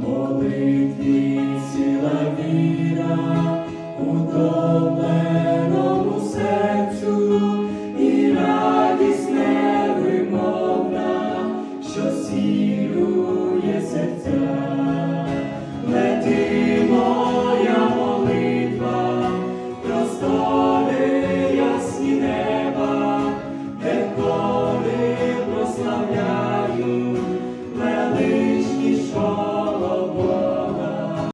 молитві ціла віра, утомленому серцю і радість невимовна, що сірує серця, лети моя молитва, простори неба, де коли прославляю.